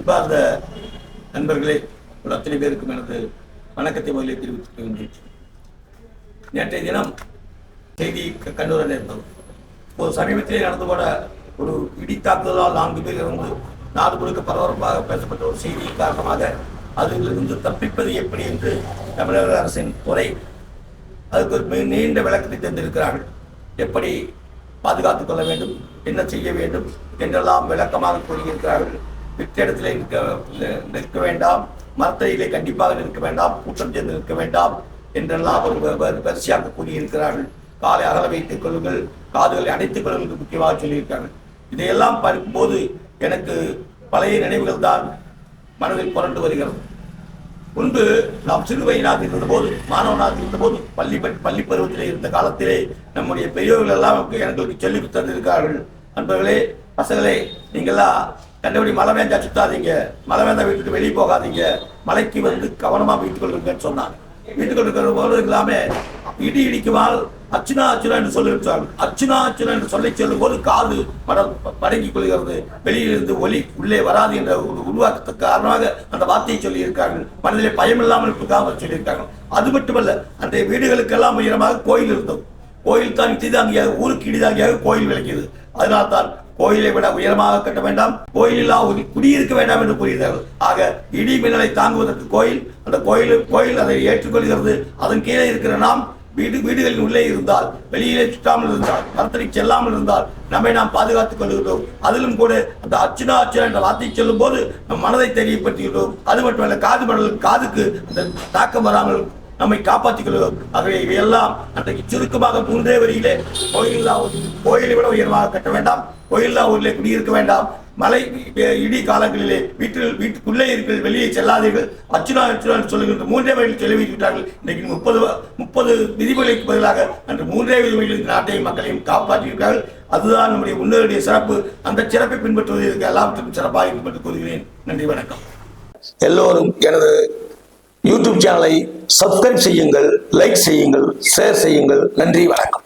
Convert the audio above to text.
அன்பார்ந்த நண்பர்களே உங்கள் அத்தனை பேருக்கும் எனது வணக்கத்தை முதலில் தெரிவித்துக் கொள்கின்றேன். நேற்றைய தினம் செய்தி க- இருந்தது நேர்ந்தது. ஒரு சமீபத்திலே நடந்து போன ஒரு இடி தாக்குதலால் நான்கு பேர் இருந்து நாடு முழுக்க பரபரப்பாக பேசப்பட்ட ஒரு செய்தி காரணமாக அதிலிருந்து தப்பிப்பது எப்படி என்று தமிழக அரசின் துறை அதுக்கு ஒரு மிக நீண்ட விளக்கத்தை தந்திருக்கிறார்கள். எப்படி பாதுகாத்துக் கொள்ள வேண்டும் என்ன செய்ய வேண்டும் என்றெல்லாம் விளக்கமாக கூறியிருக்கிறார்கள். விட்ட இடத்துல நிற்க நிற்க வேண்டாம். மரத்தையிலே கண்டிப்பாக நிற்க வேண்டாம். கூட்டம் சேர்ந்து நிற்க வேண்டாம் என்றெல்லாம் அவர் வரிசையாக கூறியிருக்கிறார்கள். காலை அகல வைத்துக் கொள்ளுங்கள். காதுகளை அடைத்துக் கொள்ளுங்கள் முக்கியமாக சொல்லியிருக்கிறார்கள். இதையெல்லாம் பார்க்கும்போது எனக்கு பழைய நினைவுகள் தான் மனதில் புரண்டு வருகிறது. முன்பு நாம் சிறுவையினாக வயதாக இருந்தபோது மாணவனாக இருந்தபோது பள்ளி பள்ளி பருவத்திலே இருந்த காலத்திலே நம்முடைய பெரியவர்கள் எல்லாம் எங்களுக்கு சொல்லி தந்திருக்கிறார்கள். நண்பர்களே பசங்களே நீங்களாம் கண்டபடி மழை வேஞ்சா சுத்தாதீங்க. மழை வேந்தா வீட்டுக்கு வெளியே போகாதீங்க. மலைக்கு வந்து கவனமா வீட்டுக் கொள்ளுங்கன்னு சொன்னாங்க. வீட்டுக்குள் இருக்கிற போது இடி இடிக்குமால் அச்சுனா அச்சுனா என்று சொல்லிவிட்டார்கள் அச்சுனா அச்சுனா என்று சொல்லி செல்லும் போது காது மடம் மடங்கிக் கொள்கிறது. வெளியிலிருந்து ஒலி உள்ளே வராது என்ற ஒரு உருவாக்கத்துக்கு காரணமாக அந்த வார்த்தையை சொல்லி இருக்கார்கள் மனதிலே பயம் இல்லாமல் இருக்காமல் சொல்லியிருக்காங்க. அது மட்டுமல்ல அந்த வீடுகளுக்கெல்லாம் உயரமாக கோயில் இருந்தது. கோயில் தான் இடிதாங்கியாக ஊருக்கு இடிதாங்கியாக கோயில் விளக்கியது அதனால்தான் கோயிலை விட உயரமாக கட்ட வேண்டாம். கோயிலில்லா ஒரு குடியிருக்க வேண்டாம் என்று கூறுகிறார்கள். ஆக இடி மின்னலை தாங்குவதற்கு கோயில் அந்த கோயில் கோயில் அதை ஏற்றுக்கொள்கிறது. அதன் கீழே இருக்கிற நாம் வீடு வீடுகளின் உள்ளே இருந்தால் வெளியிலே சுற்றாமல் இருந்தால் மரத்தடி செல்லாமல் இருந்தால் நம்மை நாம் பாதுகாத்துக் கொள்கிறோம் அதிலும் கூட அந்த அச்சுனா அச்சுனா என்ற வார்த்தை சொல்லும் போது நம் மனதை தெரியப்படுத்துகிறோம் அது மட்டுமல்ல காது மடல் காதுக்கு அந்த தாக்கம் வராமல் நம்மை காப்பாற்றிக் கொள்கிறோம் ஆகவே இவையெல்லாம் அன்றைக்கு சுருக்கமாக மூன்றே வரியிலே கோயிலா கோயிலை விட உயர்வாக கட்ட வேண்டாம். கோயில்லா ஊரிலே குடியிருக்க வேண்டாம். மலை இடி காலங்களிலே வீட்டில் வீட்டுக்குள்ளே இருக்கிற வெளியே செல்லாதீர்கள். அச்சுனா அச்சுனா என்று சொல்லுகின்ற மூன்றே வழியில் சொல்லி விட்டார்கள் இன்றைக்கு முப்பது முப்பது விதிமுறைக்கு பதிலாக அன்று மூன்றே விதிமுறைகள் இந்த நாட்டையும் மக்களையும் காப்பாற்றியிருக்கிறார்கள். அதுதான் நம்முடைய முன்னோருடைய சிறப்பு. அந்த சிறப்பை பின்பற்றுவது இதுக்கு எல்லாவற்றுக்கும் சிறப்பாக இருக்கும் என்று கூறுகிறேன். நன்றி வணக்கம். எல்லோரும் எனது யூடியூப் சேனலை சப்ஸ்கிரைப் செய்யுங்கள் லைக் செய்யுங்கள் ஷேர் செய்யுங்கள். நன்றி வணக்கம்.